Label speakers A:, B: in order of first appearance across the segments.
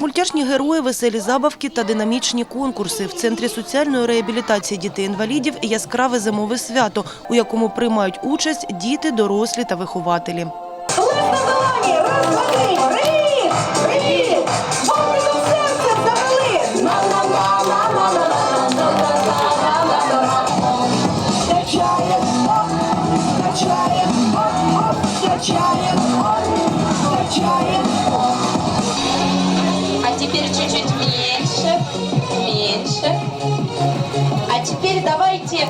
A: Мультяшні герої, веселі забавки та динамічні конкурси. В центрі соціальної реабілітації дітей-інвалідів яскраве зимове свято, у якому приймають участь діти, дорослі та вихователі.
B: Вогником
C: теперь чуть-чуть меньше, меньше. А теперь давайте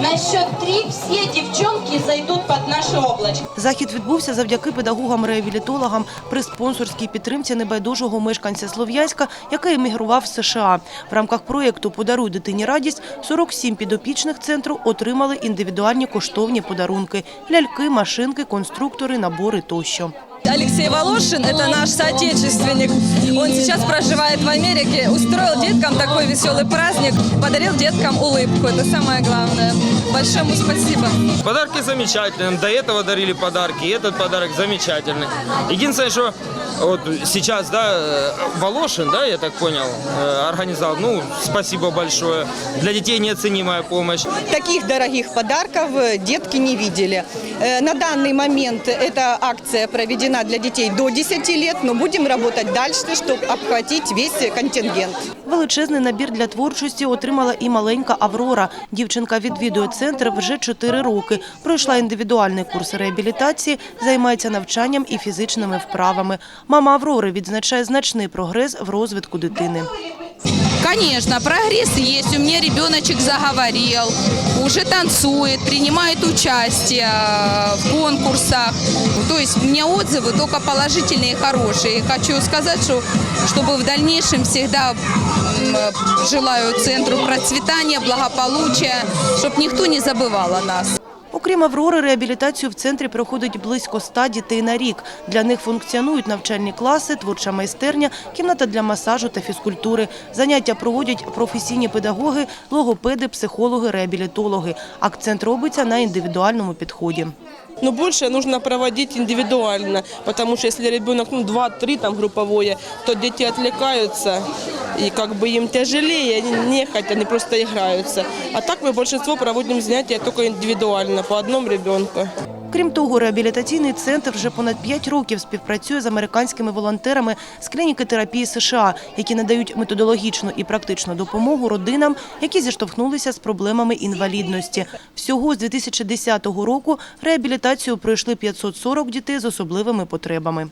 C: на счет три все девчонки зайдут под наше облачко.
A: Захід відбувся завдяки педагогам-реабілітологам при спонсорській підтримці небайдужого мешканця Слов'янська, який емігрував з США. В рамках проєкту «Подаруй дитині радість» 47 підопічних центру отримали індивідуальні коштовні подарунки – ляльки, машинки, конструктори, набори тощо.
D: Алексей Волошин – это наш соотечественник. Он сейчас проживает в Америке. Устроил деткам такой веселый праздник, подарил деткам улыбку. Это самое главное. Большое ему спасибо.
E: Подарки замечательные. До этого дарили подарки, и этот подарок замечательный. Единственное, что вот сейчас, да, э, Волошин, да, я так понял, э, организовал. Ну, спасибо большое. Для детей неоценимая помощь.
F: Таких дорогих подарков э, детки не видели. Э, На данный момент эта акция проведена для детей до 10 лет, но будем работать дальше, чтобы обхватить весь контингент.
A: Величезний набір для творчості отримала і маленька Аврора. Дівчинка відвідує центр вже 4 роки. Пройшла індивідуальний курс реабілітації, займається навчанням і фізичними вправами. Мама Аврори відзначає значний прогрес в розвитку дитини.
G: Конечно, прогресс есть. У меня ребеночек заговорил, уже танцует, принимает участие э, в конкурсах. То есть у меня отзывы только положительные и хорошие. И хочу сказать, что чтобы в дальнейшем всегда м, э, желаю центру процветания, благополучия, чтобы никто не забывал о нас.
A: Окрім Аврори, реабілітацію в центрі проходить близько 100 дітей на рік. Для них функціонують навчальні класи, творча майстерня, кімната для масажу та фізкультури. Заняття проводять професійні педагоги, логопеди, психологи, реабілітологи. Акцент робиться на індивідуальному підході.
H: Но больше нужно проводить индивидуально, потому что если ребенок ну, 2-3 там групповое, то дети отвлекаются, и как бы им тяжелее, они не хотят, они просто играются. А так мы большинство проводим занятия только индивидуально, по одному ребенку.
A: Крім того, реабілітаційний центр вже понад 5 років співпрацює з американськими волонтерами з клініки терапії США, які надають методологічну і практичну допомогу родинам, які зіштовхнулися з проблемами інвалідності. Всього з 2010 року реабілітацію пройшли 540 дітей з особливими потребами.